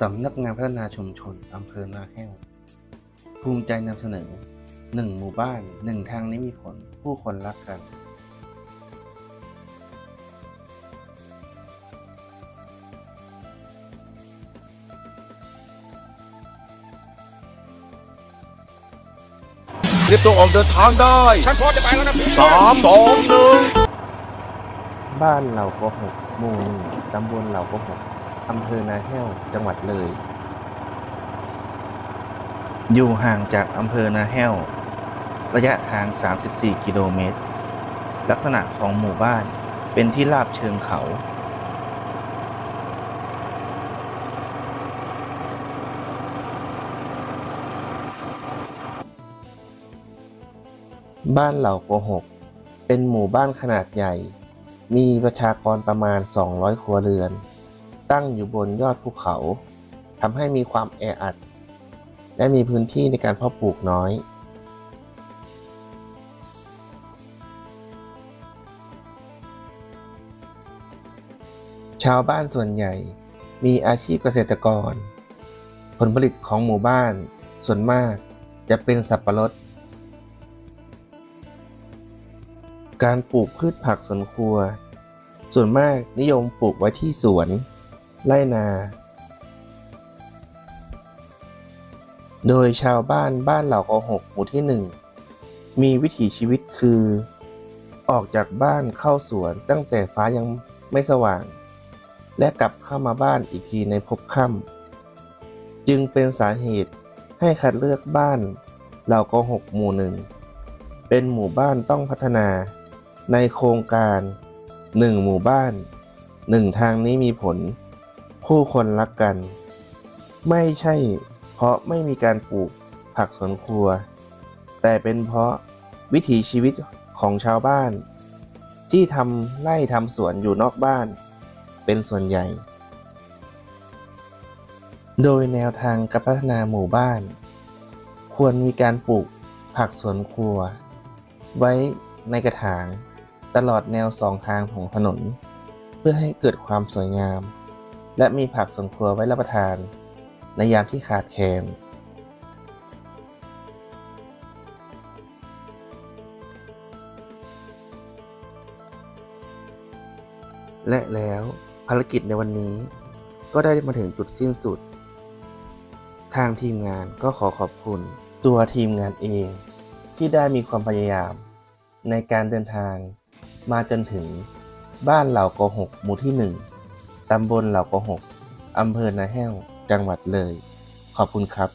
สำนักงานพัฒนาชุมชนอำเภอนาแห้ว ภูมิใจนำเสนอหนึ่งหมู่บ้านหนึ่งทางนี้มีผล ผู้คนรักกันเตรียมตัวออกเดินทางได้ฉันพร้อมจะไปแล้วนะพี่ สามสองหนึ่งบ้านเหล่าโกหกหมู่หนึ่งตำบลเหล่าโกหก อำเภอนาแห้ว จังหวัดเลย อยู่ห่างจากอำเภอนาแห้ว ระยะทาง 34 กิโลเมตร ลักษณะของหมู่บ้านเป็นที่ราบเชิงเขาบ้านเหล่าโกหก เป็นหมู่บ้านขนาดใหญ่ มีประชากรประมาณ 200 ครัวเรือน ตั้งอยู่บนยอดภูเขาทำให้มีความแออัด และมีพื้นที่ในการเพาะปลูกน้อย ชาวบ้านส่วนใหญ่มีอาชีพเกษตรกร ผลผลิตของหมู่บ้านส่วนมากจะเป็นสับปะรด การปลูกพืชผักสวนครัว ส่วนมากนิยมปลูกไว้ที่สวน ไร่นา โดยชาวบ้านบ้านเหล่ากอหกหมู่ที่หนึ่งมีวิถีชีวิตคือ ออกจากบ้านเข้าสวนตั้งแต่ฟ้ายังไม่สว่าง และกลับเข้ามาบ้านอีกทีในภพค่ำจึงเป็นสาเหตุให้คัดเลือกบ้านเหล่ากอหกหมู่หนึ่งเป็นหมู่บ้านต้องพัฒนา ในโครงการหนึ่งหมู่บ้านหนึ่งทางนี้มีผล ผู้คนรักกัน ไม่ใช่เพราะไม่มีการปลูกผักสวนครัว แต่เป็นเพราะวิถีชีวิตของชาวบ้าน ที่ทำไร่ทำสวนอยู่นอกบ้าน เป็นส่วนใหญ่ โดยแนวทางการพัฒนาหมู่บ้าน ควรมีการปลูกผักสวนครัว ไว้ในกระถางตลอดแนวสองทางของถนน เพื่อให้เกิดความสวยงาม และมีผักสวนครัวไว้รับประทาน ในยามที่ขาดแคลนและแล้วภารกิจในวันนี้ก็ได้มาถึงจุดสิ้นสุด ทางทีมงานก็ขอขอบคุณ ตัวทีมงานเองที่ได้มีความพยายาม ในการเดินทาง มาจนถึงบ้านเหล่าโกหกหมู่ที่หนึ่ง ตำบลเหล่าโกหกอำเภอนาแห้ว จังหวัดเลย ขอบคุณครับ